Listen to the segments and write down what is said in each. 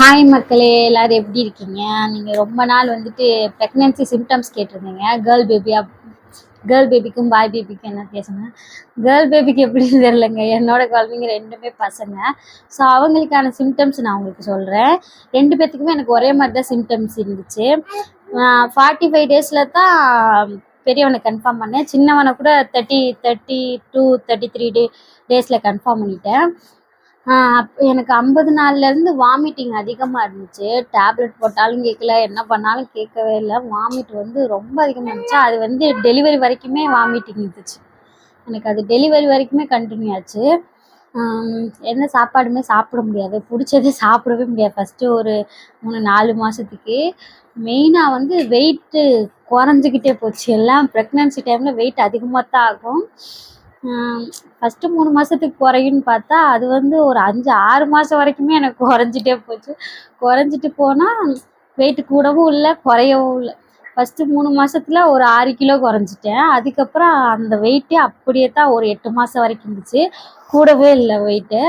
Hi மக்களே எல்லாரும் எப்படி இருக்கீங்க? நீங்கள் ரொம்ப நாள் வந்துட்டு ப்ரெக்னென்சி சிம்டம்ஸ் கேட்டிருந்தீங்க. கேர்ள் பேபியாக கேர்ள் பேபிக்கும் பாய் பேபிக்கும் என்ன பேசுங்க கேர்ள் பேபிக்கு எப்படின்னு தெரிலங்க என்னோட குழந்தைங்க ரெண்டுமே பசங்க. ஸோ அவங்களுக்கான சிம்டம்ஸ் நான் உங்களுக்கு சொல்கிறேன் ரெண்டு பேர்த்துக்குமே எனக்கு ஒரே மாதிரி தான் சிம்டம்ஸ் இருந்துச்சு. ஃபார்ட்டி ஃபைவ் டேஸில் தான் பெரியவனை கன்ஃபார்ம் பண்ணேன். சின்னவனை கூட thirty thirty two thirty three day டேஸில் கன்ஃபார்ம் பண்ணிட்டேன். எனக்கு ஐம்பது நாள்லேருந்து வாமிட்டிங் அதிகமாக இருந்துச்சு. டேப்லெட் போட்டாலும் கேட்கல என்ன பண்ணாலும் கேட்கவே இல்லை. வாமிட் வந்து ரொம்ப அதிகமாக இருந்துச்சு. அது வந்து டெலிவரி வரைக்குமே வாமிட்டிங் இருந்துச்சு. எனக்கு அது டெலிவரி வரைக்குமே கண்டினியூ ஆச்சு. எந்த சாப்பாடுமே சாப்பிட முடியாது. பிடிச்சதே சாப்பிடவே முடியாது. ஃபஸ்ட்டு ஒரு மூணு நாலு மாதத்துக்கு மெயினாக வந்து வெயிட்டு குறைஞ்சிக்கிட்டே போச்சு. எல்லாம் ப்ரெக்னன்சி டைமில் வெயிட் அதிகமாக தான் ஆகும். ஃபஸ்ட்டு மூணு மாதத்துக்கு குறையுன்னு பார்த்தா அது வந்து ஒரு அஞ்சு ஆறு மாதம் வரைக்குமே எனக்கு குறைஞ்சிட்டே போச்சு. குறைஞ்சிட்டு போனால் வெயிட் கூடவும் இல்லை குறையவும் இல்லை. ஃபஸ்ட்டு மூணு மாதத்தில் ஒரு ஆறு கிலோ குறைஞ்சிட்டேன். அதுக்கப்புறம் அந்த வெயிட்டே அப்படியே தான் ஒரு எட்டு மாதம் வரைக்கும் இருந்துச்சு. கூடவே இல்லை வெயிட்டு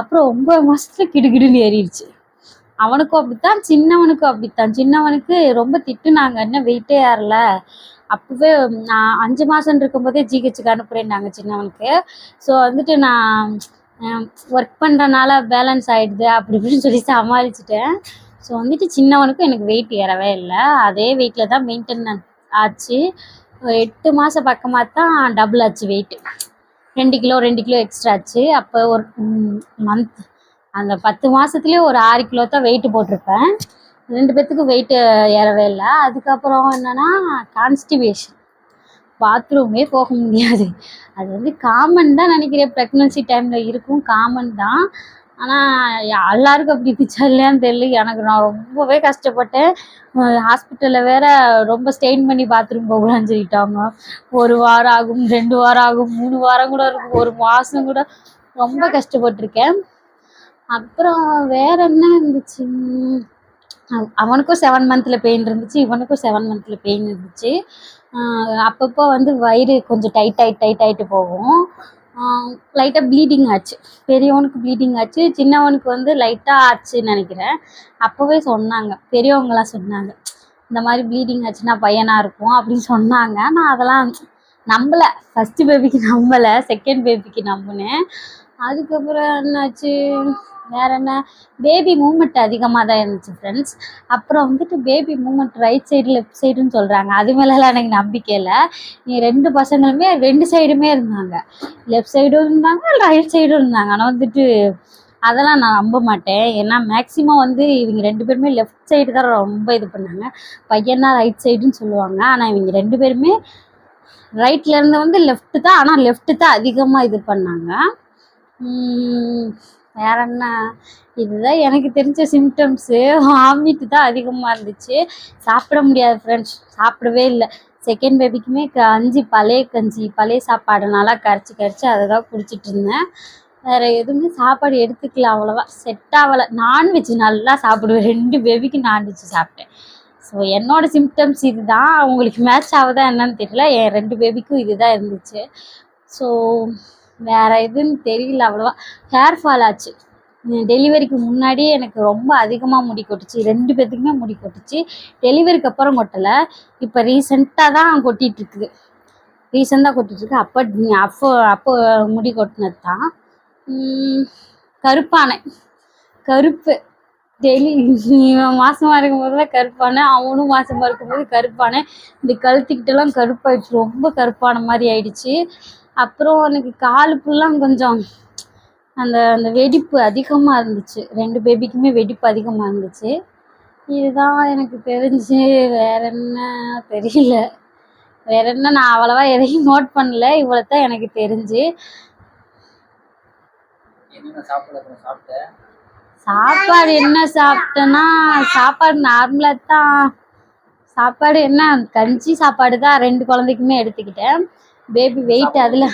அப்புறம் ஒம்பது மாசத்துல கிடுகிடுன்னு ஏறிடுச்சு. அவனுக்கும் அப்படித்தான் சின்னவனுக்கும் அப்படித்தான். சின்னவனுக்கு ரொம்ப திட்டுனாங்க என்ன வெயிட்டே ஏறல? அப்போவே நான் அஞ்சு மாதம் இருக்கும்போதே ஜிஹெச்சுக்கு அனுப்புகிறேன்னாங்க சின்னவனுக்கு. ஸோ வந்துட்டு நான் ஒர்க் பண்ணுறனால பேலன்ஸ் ஆகிடுது அப்படி இப்படின்னு சொல்லி சமாளிச்சிட்டேன். ஸோ வந்துட்டு சின்னவனுக்கும் எனக்கு வெயிட் ஏறவே இல்லை. அதே வெயிட்டில் தான் மெயின்டைன் ஆச்சு. எட்டு மாதம் பக்கமாக தான் டபுள் ஆச்சு வெயிட்டு ரெண்டு கிலோ ரெண்டு கிலோ எக்ஸ்ட்ரா ஆச்சு. அப்போ ஒரு மந்த் அந்த பத்து மாதத்துலேயே ஒரு ஆறு கிலோ தான் வெயிட்டு போட்டிருப்பேன். ரெண்டு பேர்த்துக்கும் வெயிட்டு ஏறவே இல்லை. அதுக்கப்புறம் என்னென்னா கான்ஸ்டிபேஷன் பாத்ரூமே போக முடியாது. அது வந்து காமன் தான் நினைக்கிறேன். ப்ரெக்னன்சி டைமில் இருக்கும். காமன் தான். ஆனால் எல்லாருக்கும் அப்படி இருந்துச்சா இல்லையான்னு தெரியல. எனக்கு நான் ரொம்பவே கஷ்டப்பட்டேன். ஹாஸ்பிட்டலில் வேற ரொம்ப ஸ்டெயின் பண்ணி பாத்ரூம் போகலான்னு சொல்லிட்டாங்க. ஒரு வாரம் ஆகும் ரெண்டு வாரம் ஆகும் மூணு வாரம் கூட இருக்கும். ஒரு மாதம் கூட ரொம்ப கஷ்டப்பட்டிருக்கேன். அப்புறம் வேற என்ன இருந்துச்சு? அவனுக்கும் செவன் மந்த்தில் பெயின் இருந்துச்சு இவனுக்கும் செவன் மந்த்தில் பெயின் இருந்துச்சு. அப்பப்போ வந்து வயிறு கொஞ்சம் டைட் டைட் டைட் ஆகிட்டு போகும். லைட்டாக ப்ளீடிங் ஆச்சு. பெரியவனுக்கு ப்ளீடிங் ஆச்சு சின்னவனுக்கு வந்து லைட்டாக ஆச்சுன்னு நினைக்கிறேன். அப்போவே சொன்னாங்க பெரியவங்களாம் சொன்னாங்க இந்த மாதிரி ப்ளீடிங் ஆச்சுன்னா பையனாக இருக்கும் அப்படின்னு சொன்னாங்க. நான் அதெல்லாம் நம்பலை. ஃபஸ்ட்டு பேபிக்கு நம்பலை செகண்ட் பேபிக்கு நம்பினேன். அதுக்கப்புறம் என்னாச்சு? வேற என்ன? பேபி மூமெண்ட் அதிகமாக தான் இருந்துச்சு ஃப்ரெண்ட்ஸ் அப்புறம் வந்துட்டு baby movement right side left சைடுன்னு சொல்கிறாங்க அது மேலெலாம் எனக்கு நம்பிக்கை இல்லை. நீ ரெண்டு பசங்களுமே ரெண்டு சைடுமே இருந்தாங்க. லெஃப்ட் சைடும் இருந்தாங்க ரைட் சைடும் இருந்தாங்க. ஆனால் வந்துட்டு அதெல்லாம் நான் நம்ப மாட்டேன். ஏன்னா மேக்ஸிமம் வந்து இவங்க ரெண்டு பேருமே லெஃப்ட் சைடு தான் ரொம்ப இது பண்ணாங்க. பையனா ரைட் சைடுன்னு சொல்லுவாங்க. ஆனால் இவங்க ரெண்டு பேருமே ரைட்டில் இருந்து வந்து லெஃப்ட்டு தான். ஆனால் லெஃப்ட்டு தான் அதிகமாக இது பண்ணாங்க. வேற என்ன? இதுதான் எனக்கு தெரிஞ்ச சிம்டம்ஸு வாமிட்டு தான் அதிகமாக இருந்துச்சு. சாப்பிட முடியாது ஃப்ரெண்ட்ஸ் சாப்பிடவே இல்லை. செகண்ட் பேபிக்குமே கஞ்சி பழைய கஞ்சி பழைய சாப்பாடு நல்லா கரைச்சி கரைச்சி அதை தான் குடிச்சிட்டு இருந்தேன். வேறு எதுவுமே சாப்பாடு எடுத்துக்கல அவ்வளோவா. செட் ஆகலை. நான்வெஜ் நல்லா சாப்பிடுவேன். ரெண்டு பேபிக்கு நான்வெஜ் சாப்பிட்டேன். ஸோ என்னோட சிம்டம்ஸ் இதுதான். அவங்களுக்கு மேட்ச் ஆகுதா என்னன்னு தெரியல. என் ரெண்டு பேபிக்கும் இதுதான் இருந்துச்சு. ஸோ வேற எதுன்னு தெரியல அவ்வளோவா. ஹேர் ஃபால் ஆச்சு. டெலிவரிக்கு முன்னாடியே எனக்கு ரொம்ப அதிகமாக முடி கொட்டுச்சு. ரெண்டு பேர்த்துக்குமே முடி கொட்டுச்சு. டெலிவரிக்கு அப்புறம் கொட்டலை. இப்போ ரீசெண்டாக தான் கொட்டிகிட்ருக்குது ரீசெண்டாக கொட்டிட்டுருக்கு. அப்போ அப்போ அப்போ முடி கொட்டினது தான் கருப்பானை. கருப்பு. டெய்லி இவன் மாசமாக இருக்கும்போது கருப்பானே. அவனும் மாசமாக இருக்கும்போது கருப்பானே. இந்த கழுத்துக்கிட்டலாம் கருப்பாயிடுச்சு. ரொம்ப கருப்பான மாதிரி ஆயிடுச்சு. அப்புறம் எனக்கு கால் ஃபுல்லாக கொஞ்சம் அந்த அந்த வெடிப்பு அதிகமாக இருந்துச்சு. ரெண்டு பேபிக்குமே வெடிப்பு அதிகமாக இருந்துச்சு. இதுதான் எனக்கு தெரிஞ்சு வேற என்ன தெரியல. வேற என்ன நான் அவ்வளவா எதையும் நோட் பண்ணல. இவ்வளோ தான் எனக்கு தெரிஞ்சு. சாப்பாடு என்ன சாப்பிட்டேன்னா சாப்பாடு நார்மலாக தான். சாப்பாடு என்ன கஞ்சி சாப்பாடு தான் ரெண்டு குழந்தைக்குமே எடுத்துக்கிட்டேன். பேபி வெயிட் அதில்.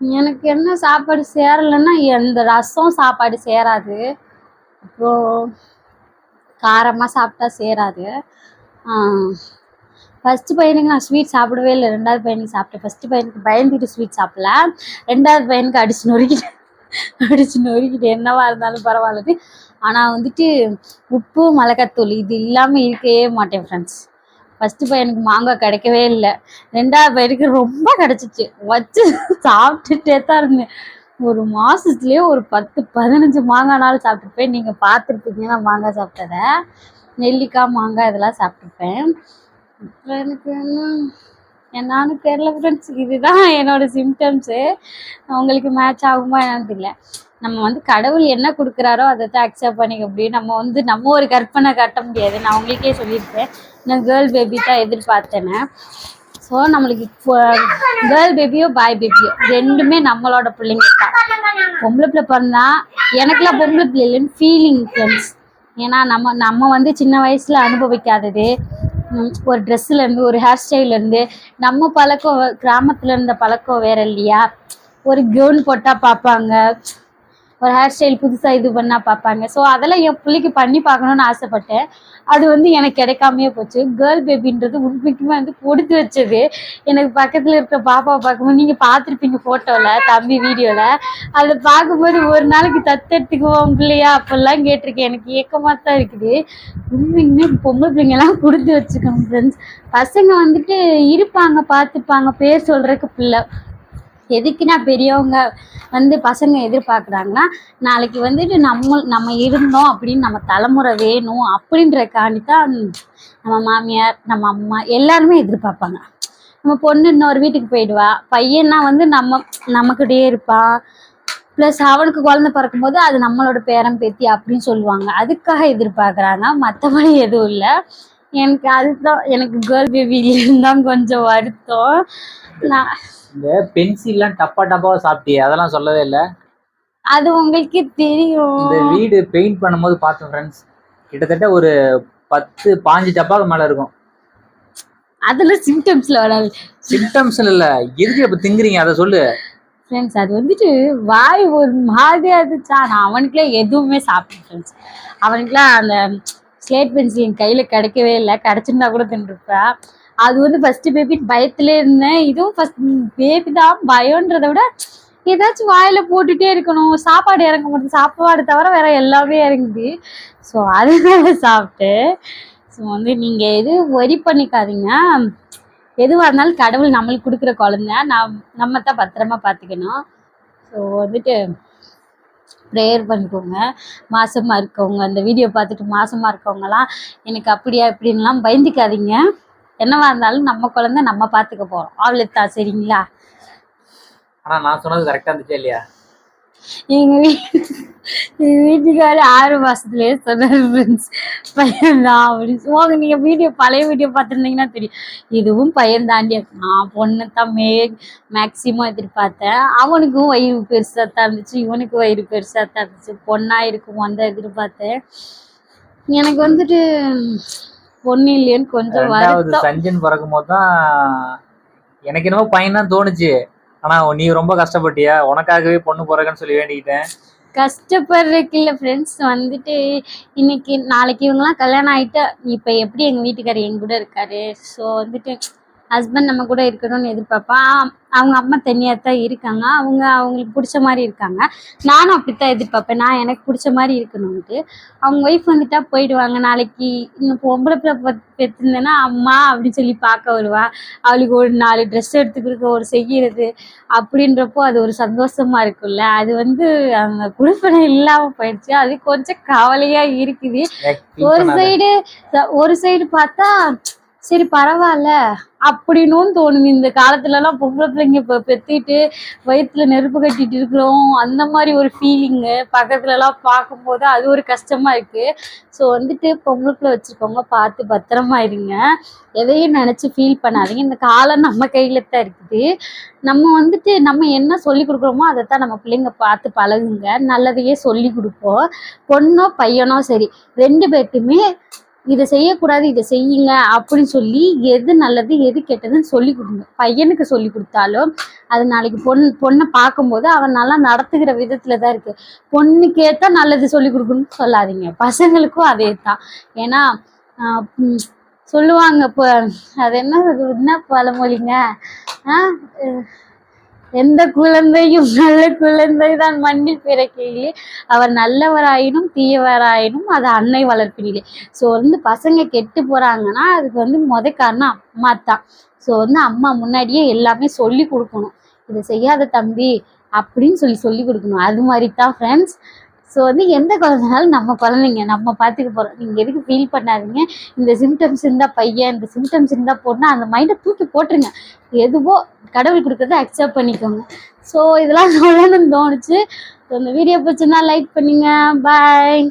எனக்கு என்ன சாப்பாடு சேரலைன்னா எந்த ரசம் சாப்பாடு சேராது. அப்புறம் காரமாக சாப்பிட்டா சேராது. ஃபஸ்ட்டு பையனுக்கு நான் ஸ்வீட் சாப்பிடவே இல்லை. ரெண்டாவது பையனுக்கு சாப்பிட்டேன். ஃபஸ்ட்டு பையனுக்கு பயந்துட்டு ஸ்வீட் சாப்பிடல. ரெண்டாவது பையனுக்கு அடிச்சு நொறுக்கிட்டேன். அடிச்சு நொறுக்கிட்டு என்னவா இருந்தாலும் பரவாயில்லட்டு ஆனால் வந்துட்டு உப்பு மிளகாத்தூள் இது இல்லாமல் இருக்கவே மாட்டேன் ஃப்ரெண்ட்ஸ் ஃபஸ்ட்டு பையனுக்கு மாங்காய் கிடைக்கவே இல்லை. ரெண்டாவது பையனுக்கு ரொம்ப கிடச்சிச்சு. வச்சு சாப்பிட்டுட்டே தான் இருந்தேன். ஒரு மாதத்துலேயே ஒரு பத்து பதினஞ்சு மாங்காய்னாலும் சாப்பிட்டுருப்பேன். நீங்கள் பார்த்துருப்பீங்க நான் மாங்காய் சாப்பிட்டதை. நெல்லிக்காய் மாங்காய் இதெல்லாம் சாப்பிட்டுருப்பேன். அப்புறம் எனக்கு என்ன? என்னான்னு தெரில ஃப்ரெண்ட்ஸ் இதுதான் என்னோடய சிம்டம்ஸு உங்களுக்கு மேட்ச் ஆகுமா என்னன்னு தெரியல. நம்ம வந்து கடவுள் என்ன கொடுக்குறாரோ அதை தான் அக்செப்ட் பண்ணிக்க முடியும். நம்ம வந்து நம்ம ஒரு கற்பனை கட்ட முடியாது. நான் உங்களுக்கே சொல்லியிருப்பேன் நான் கேர்ள் பேபி தான் எதிர்பார்த்தேன்னு ஸோ நம்மளுக்கு கேர்ள் பேபியோ பாய் பேபியோ ரெண்டுமே நம்மளோட பிள்ளைங்க தான். பொம்பளை பிள்ளை பிறந்தா எனக்குலாம் பொம்பளை பிள்ளை இல்லைன்னு ஃபீலிங் ஃப்ரெண்ட்ஸ் ஏன்னா நம்ம நம்ம வந்து சின்ன வயசில் அனுபவிக்காதது. ஒரு ட்ரெஸ்ஸுலேருந்து ஒரு ஹேர் ஸ்டைல்லேருந்து நம்ம பழக்கம் கிராமத்தில் இருந்த பழக்கம் வேற இல்லையா? ஒரு கவுன் போட்டால் பார்ப்பாங்க. ஒரு ஹேர் ஸ்டைல் புதுசாக இது பண்ணால் பார்ப்பாங்க. ஸோ அதெல்லாம் என் பிள்ளைக்கு பண்ணி பார்க்கணுன்னு ஆசைப்பட்டேன். அது வந்து எனக்கு கிடைக்காமையே போச்சு. கேர்ள் பேபின்றது உண்மைக்குமே வந்து கொடுத்து வச்சது. எனக்கு பக்கத்தில் இருக்கிற பாப்பாவை பார்க்கும்போது நீங்கள் பார்த்துருப்பீங்க ஃபோட்டோவில் தம்பி வீடியோவில் அதை பார்க்கும்போது ஒரு நாளைக்கு தத்தெடுத்துக்குவோம் பிள்ளையா? அப்படிலாம் கேட்டிருக்கேன். எனக்கு ஏக்கமாக தான் இருக்குது. உண்மைக்குமே பொம்பளை பிள்ளைங்கெல்லாம் கொடுத்து வச்சுக்கோங்க ஃப்ரெண்ட்ஸ் பசங்க வந்துட்டு இருப்பாங்க பார்த்துப்பாங்க பேர் சொல்கிறதுக்கு பிள்ளை. எதுக்குன்னா பெரியவங்க வந்து பசங்க எதிர்பார்க்குறாங்கன்னா நாளைக்கு வந்துட்டு நம்ம நம்ம இருந்தோம் அப்படின்னு நம்ம தலைமுறை வேணும் அப்படின்றக்காண்டி தான் நம்ம மாமியார் நம்ம அம்மா எல்லாருமே எதிர்பார்ப்பாங்க. நம்ம பொண்ணு இன்னொரு வீட்டுக்கு போயிடுவா பையன்னா வந்து நம்ம நம்மக்கிட்டே இருப்பான் ப்ளஸ் அவனுக்கு குழந்தை பிறக்கும்போது அது நம்மளோட பேரன் பேத்தி அப்படின்னு சொல்லுவாங்க. அதுக்காக எதிர்பார்க்குறாங்க. மற்றபடி எதுவும் இல்லை. எனக்கு அதுதான் எனக்கு கேர்ள் பேபிலேருந்து தான் கொஞ்சம் வருத்தம். நான் இந்த பென்சில்லாம் டப்பா டப்பாவா சாப்பிட்டியே அதெல்லாம் சொல்லவே இல்லை. அது உங்களுக்கு தெரியும். இந்த வீடு பெயிண்ட் பண்ணும்போது பார்த்தேன் ஃப்ரெண்ட்ஸ் கிட்டத்தட்ட ஒரு பத்து பாஞ்சு டப்பாவுக்கு மேல இருக்கும். அதுல சிம்டம்ஸ்ல வராது. சிம்டம்ஸ் இல்ல. எதுக்கு இப்ப திங்குறீங்க? அதை சொல்லு. ஃப்ரெண்ட்ஸ் அது வந்துட்டு வாய் ஒரு மாதிரியா இருந்துச்சா? நான் அவனுக்குலாம் எதுவுமே சாப்பிட்டேன் ஃப்ரெண்ட்ஸ் அவனுக்குலாம் அந்த ஸ்லேட் பென்சில் என் கையில் கிடைக்கவே இல்லை. கிடச்சிருந்தா கூட தின்றுப்பேன் அது வந்து ஃபஸ்ட்டு பேபி பயத்துல இருந்தேன். இதுவும் ஃபஸ்ட் பேபி தான் பயம்ன்றதை விட ஏதாச்சும் வாயில போட்டுட்டே இருக்கணும். சாப்பாடு இறங்க மாட்டேங்குது சாப்பாடு தவிர வேற எல்லாமே இறங்குது ஸோ அதனால சாப்பிட்டு ஸோ வந்து நீங்கள் எது ஒரி பண்ணிக்காதீங்க. எதுவாக இருந்தாலும் கடவுள் நம்மளுக்கு கொடுக்குற குழந்த. நம் நம்ம தான் பத்திரமா பார்த்துக்கணும். ஸோ வந்துட்டு ப்ரேயர் பண்ணிக்கோங்க. மாசமா இருக்கவங்க அந்த வீடியோ பார்த்துட்டு மாசமா இருக்கவங்கலாம் எனக்கு அப்படியா இப்படின்லாம் பயந்துக்காதீங்க. என்னவா இருந்தாலும் நம்ம குழந்தை நம்ம பார்த்துக்க போகிறோம் அவ்வளோதான் சரிங்களா? ஆனா நான் சொன்னது கரெக்டா இருந்துச்சா இல்லையா? எங்கள் வீட்டு வீட்டுக்காரு ஆறு மாசத்துலயே சொன்னார் ஃப்ரெண்ட்ஸ் பையன்தான் அப்படின்னு போங்க நீங்கள் வீடியோ பழைய வீடியோ பார்த்துருந்தீங்கன்னா தெரியும். இதுவும் பையன் தாண்டி நான் பொண்ணு தான் மே மேக்சிமம் எதிர்பார்த்தேன். அவனுக்கும் வயிறு பெருசாக தான் இருந்துச்சு. இவனுக்கும் வயிறு பெருசாக தான் இருந்துச்சு. பொண்ணா இருக்கும் அந்த எதிர்பார்த்தேன். எனக்கு வந்துட்டு பொண்ணு இல்லையேன்னு கொஞ்சம் சஞ்சன் பிறக்கும் போது தான் எனக்கு என்னமோ பையன் தான் தோணுச்சு. ஆனா நீ ரொம்ப கஷ்டப்பட்டியா? உனக்காகவே பொண்ணு பிறகுன்னு சொல்லி வேண்டிக்கிட்டேன். கஷ்டப்படுறதுக்கு இல்லை ஃப்ரெண்ட்ஸ் வந்துட்டு இன்னைக்கு நாளைக்கு இவங்கெல்லாம் கல்யாணம் ஆகிட்டா இப்போ எப்படி எங்கள் வீட்டுக்காரர் என் கூட இருக்காரு? ஸோ வந்துட்டு ஹஸ்பண்ட் நம்ம கூட இருக்கணும்னு எதிர்பார்ப்பான் அவங்க அம்மா தனியாக தான் இருக்காங்க. அவங்க அவங்களுக்கு பிடிச்ச மாதிரி இருக்காங்க. நானும் அப்படித்தான் எதிர்பார்ப்பேன். நான் எனக்கு பிடிச்ச மாதிரி இருக்கணும்ட்டு அவங்க ஒய்ஃப் வந்துட்டா போயிடுவாங்க. நாளைக்கு இன்னும் பொம்பளை பிள்ளை பெத்திருந்தேன்னா அம்மா அப்படின்னு சொல்லி பார்க்க வருவா. அவளுக்கு ஒரு நாலு ட்ரெஸ் எடுத்து கொடுக்க ஒரு செய்யறது அப்படின்றப்போ அது ஒரு சந்தோஷமா இருக்கும்ல. அது வந்து அந்த குடுப்பனை இல்லாம போயிடுச்சு. அது கொஞ்சம் கவலையா இருக்குது. ஒரு. சைடு ஒரு சைடு பார்த்தா சரி பரவாயில்ல. அப்படின்னும் தோணுது. இந்த காலத்துலலாம் பொம்பளை பிள்ளைங்க இப்போ பெத்திட்டு வயிற்றுல நெருப்பு கட்டிட்டு இருக்கிறோம். அந்த மாதிரி ஒரு ஃபீலிங்கு பக்கத்துலலாம் பார்க்கும்போது அது ஒரு கஷ்டமாக இருக்குது ஸோ வந்துட்டு பொம்பளை பிள்ளை வச்சிருக்கவங்க பார்த்து பத்திரமா இருங்க எதையும் நினச்சி ஃபீல் பண்ணாதீங்க. இந்த காலம் நம்ம கையில தான் இருக்குது. நம்ம வந்துட்டு நம்ம என்ன சொல்லி கொடுக்குறோமோ அதை தான் நம்ம பிள்ளைங்க பார்த்து பழகுங்க. நல்லதையே சொல்லி கொடுப்போம். பொண்ணோ பையனோ சரி ரெண்டு பேர்ட்டுமே இதை செய்யக்கூடாது இதை செய்யுங்க அப்படின்னு சொல்லி எது நல்லது எது கெட்டதுன்னு சொல்லி கொடுங்க. பையனுக்கு சொல்லி கொடுத்தாலும் அது நாளைக்கு பொண் பொண்ணை பார்க்கும்போது அவன் நல்லா நடத்துகிற விதத்துல தான் இருக்கு. பொண்ணுக்கேத்தா நல்லது சொல்லி கொடுக்கணும்னு சொல்லாதீங்க. பசங்களுக்கும் அதே தான் ஏன்னா ஆஹ் சொல்லுவாங்க இப்போ அது என்ன என்ன பழமொழிங்க? ஆஹ் எந்த குழந்தையும் நல்ல குழந்தை தான் மண்ணில் பிறக்கையிலே. அவர் நல்லவராயினும் தீயவராயினும் அது அன்னை வளர்ப்பினிலே. ஸோ வந்து பசங்க கெட்டு போறாங்கன்னா அதுக்கு வந்து முத காரணம் அம்மா தான். ஸோ வந்து அம்மா முன்னாடியே எல்லாமே சொல்லி கொடுக்கணும். இதை செய்யாத தம்பி அப்படின்னு சொல்லி சொல்லி கொடுக்கணும். அது மாதிரி தான் ஃப்ரெண்ட்ஸ் ஸோ வந்து எந்த குழந்தைனாலும் நம்ம குழந்தைங்க நம்ம பார்த்துக்க போகிறோம் நீங்கள் எதுக்கு ஃபீல் பண்ணாதீங்க. இந்த சிம்டம்ஸ் இருந்தால் பையன் இந்த சிம்டம்ஸ் இருந்தால் போடனா அந்த மைண்டை தூக்கி போட்டுருங்க. எதுவோ கடவுள் கொடுக்குறத அக்செப்ட் பண்ணிக்கோங்க. ஸோ இதெல்லாம் சொல்லணும்னு தோணுச்சு. ஸோ இந்த வீடியோ பிடிச்சிருந்தா லைக் பண்ணுங்கள் பாய்